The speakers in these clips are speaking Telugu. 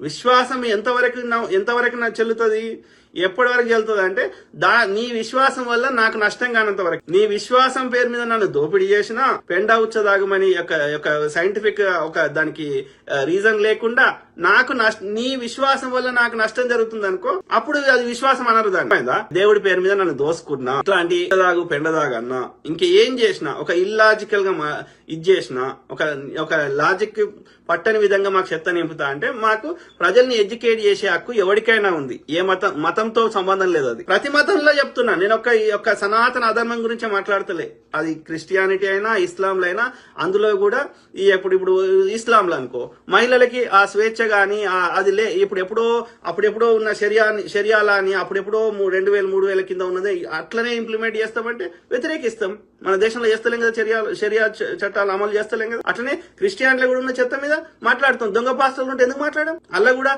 విశ్వాసం ఎంతవరకు ఎంతవరకు నాకు చెల్లుతుంది? ఎప్పటి వరకు వెళ్తుంది అంటే దా నీ విశ్వాసం వల్ల నాకు నష్టం కానంత వరకు. నీ విశ్వాసం పేరు మీద నన్ను దోపిడీ చేసినా పెండ ఉచ్చదాగమని ఒక ఒక సైంటిఫిక్ ఒక దానికి రీజన్ లేకుండా నాకు నష్ట నీ విశ్వాసం వల్ల నాకు నష్టం జరుగుతుంది అనుకో అప్పుడు అది విశ్వాసం అనరు దాని దేవుడి పేరు మీద నన్ను దోసుకున్నా ఇట్లాంటి దాగు పెండదాగు అన్నా ఇంకా ఏం చేసినా ఒక ఇల్లాజికల్గా మా- ఇది చేసిన ఒక ఒక లాజిక్ పట్టని విధంగా మాకు చెత్త నింపుతా అంటే మాకు ప్రజల్ని ఎడ్యుకేట్ చేసే హక్కు ఎవరికైనా ఉంది. ఏ మతం మతం మతంతో సంబంధం లేదు అది. ప్రతి మతంలో చెప్తున్నా నేను ఒక ఈ యొక్క సనాతన అధర్మం గురించి మాట్లాడతలే. అది క్రిస్టియానిటీ అయినా ఇస్లాంలో అయినా అందులో కూడా ఈ ఎప్పుడు ఇప్పుడు ఇస్లాంలో అనుకో. మహిళలకి ఆ స్వేచ్ఛ గాని అది లే. ఇప్పుడు ఎప్పుడో అప్పుడెప్పుడో ఉన్న షరియా షరియాలా అని అప్పుడెప్పుడో రెండు వేల మూడు వేల కింద ఉన్నది అట్లనే ఇంప్లిమెంట్ చేస్తామంటే వ్యతిరేకిస్తాం. మన దేశంలో చేస్తలేం కదా చర్యలు షరియా చట్టాలు అమలు చేస్తలేం కదా. అట్లనే క్రిస్టియాన్లు కూడా ఉన్న చెత్త మీద మాట్లాడుతాం. దొంగ పాస్టర్లు ఉంటే ఎందుకు మాట్లాడడం అలా కూడా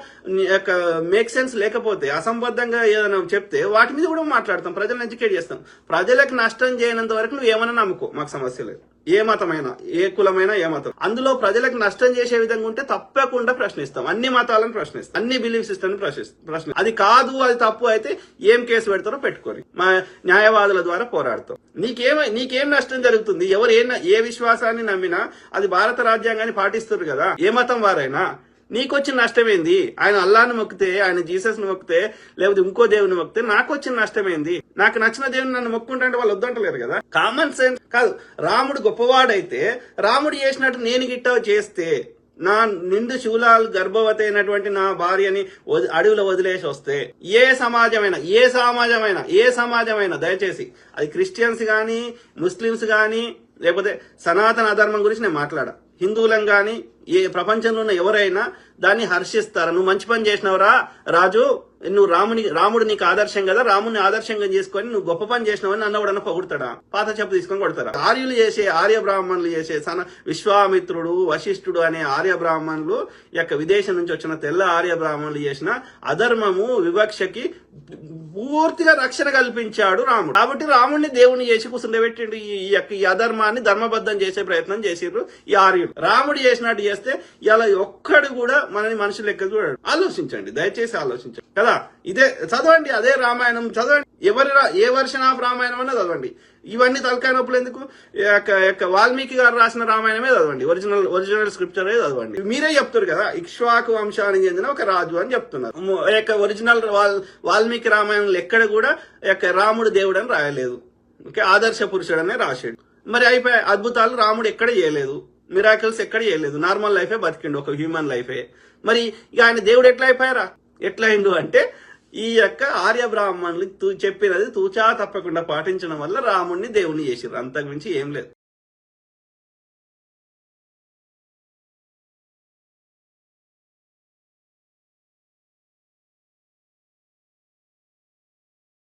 మేక్ సెన్స్ లేకపోతే అసంబద్ధంగా ఏదైనా చెప్తే వాటి మీద కూడా మాట్లాడతాం ప్రజలను ఎడ్యుకేట్ చేస్తాం. ప్రజలకు నష్టం చేయనంత వరకు నువ్వు ఏమైనా నమ్ముకో మాకు సమస్య లేదు. ఏ మతమైనా ఏ కులమైనా ఏ మతం. అందులో ప్రజలకు నష్టం చేసే విధంగా ఉంటే తప్పకుండా ప్రశ్నిస్తాం. అన్ని మతాలను ప్రశ్నిస్తాం. అన్ని బిలీఫ్ సిస్టమ్ ప్రశ్న అది కాదు అది తప్పు అయితే ఏం కేసు పెడతారో పెట్టుకోని మా న్యాయవాదుల ద్వారా పోరాడతాం. నీకేమై నీకేం నష్టం జరుగుతుంది? ఎవరు ఏ ఏ విశ్వాసాన్ని నమ్మినా అది భారత రాజ్యాంగాన్ని పాటిస్తారు కదా. ఏ మతం వారైనా నీకొచ్చిన నష్టమేంది? ఆయన అల్లాను మొక్కితే ఆయన జీసస్ను మొక్కితే లేకపోతే ఇంకో దేవుని మొక్కితే నాకు వచ్చిన నష్టమేంది? నాకు నచ్చిన దేవుని నన్ను మొక్కుంటే వాళ్ళు వద్దంటలేరు కదా? కామన్ సెన్స్ కాదు. రాముడు గొప్పవాడైతే రాముడు చేసినట్టు నేను గిట్ట చేస్తే నా నిండు శూలాలు గర్భవతి అయినటువంటి నా భార్యని అడవిలో వదిలేసి వస్తే ఏ సమాజమైనా ఏ సమాజమైనా ఏ సమాజమైనా దయచేసి అది క్రిస్టియన్స్ కానీ ముస్లిమ్స్ కానీ లేకపోతే సనాతన అధర్మం గురించి నేను మాట్లాడా? హిందువులం కానీ ఏ ప్రపంచంలో ఉన్న ఎవరైనా దాన్ని హర్షిస్తారు? నువ్వు మంచి పని చేసినవరా రాజు? నువ్వు రాముని రాముడు నీకు ఆదర్శం కదా రాముని ఆదర్శంగా చేసుకొని నువ్వు గొప్ప పని చేసినావని నన్నవడన్నా పొగుడతాడా? పాత చెప్పు తీసుకొని కొడతారా? ఆర్యులు చేసే ఆర్య బ్రాహ్మణులు చేసే సన విశ్వామిత్రుడు వశిష్ఠుడు అనే ఆర్య బ్రాహ్మణులు యొక్క విదేశం నుంచి వచ్చిన తెల్ల ఆర్య బ్రాహ్మణులు చేసిన అధర్మము వివక్షకి పూర్తిగా రక్షణ కల్పించాడు రాముడు. కాబట్టి రాముడిని దేవుని చేసి కూర్చుండబెట్టిండు ఈ ఈ యొక్క ఈ అధర్మాన్ని ధర్మబద్ధం చేసే ప్రయత్నం చేసిర్రు ఈ ఆర్యులు. రాముడు చేసినట్టు చేస్తే ఇలా ఒక్కడు కూడా మనని మనుషులు లెక్క చూడాడు. ఆలోచించండి దయచేసి ఆలోచించండి. కదా? ఇదే చదవండి అదే రామాయణం చదవండి. ఎవరి రా- ఏ వర్షన్ ఆఫ్ రామాయణం అన్నా చదవండి. ఇవన్నీ తలకాయ నొప్పులు ఎందుకు? యొక్క యొక్క వాల్మీకి గారు రాసిన రామాయణమే చదవండి. ఒరిజినల్ ఒరిజినల్ స్క్రిప్చరే చదవండి. మీరే చెప్తారు కదా ఇక్ష్వాకు వంశానికి చెందిన ఒక రాజు అని చెప్తున్నారు. యొక్క ఒరిజినల్ వాల్మీకి రామాయణంలో ఎక్కడ కూడా యొక్క రాముడు దేవుడు అని రాయలేదు. ఓకే? ఆదర్శ పురుషుడు అనే రాశాడు మరి అయిపోయి అద్భుతాలు రాముడు ఎక్కడ చేయలేదు. మిరాకిల్స్ ఎక్కడ చేయలేదు. నార్మల్ లైఫే బతికిండు ఒక హ్యూమన్ లైఫే మరి ఇక ఆయన దేవుడు ఎట్లా అయిపోయారా? ఎట్లా అయిండు అంటే ఈ యొక్క ఆర్య బ్రాహ్మణులు తూ- చెప్పినది తూచా తప్పకుండా పాటించడం వల్ల రాముణ్ణి దేవుని చేసిర్రు. అంతకు మించి ఏం లేదు.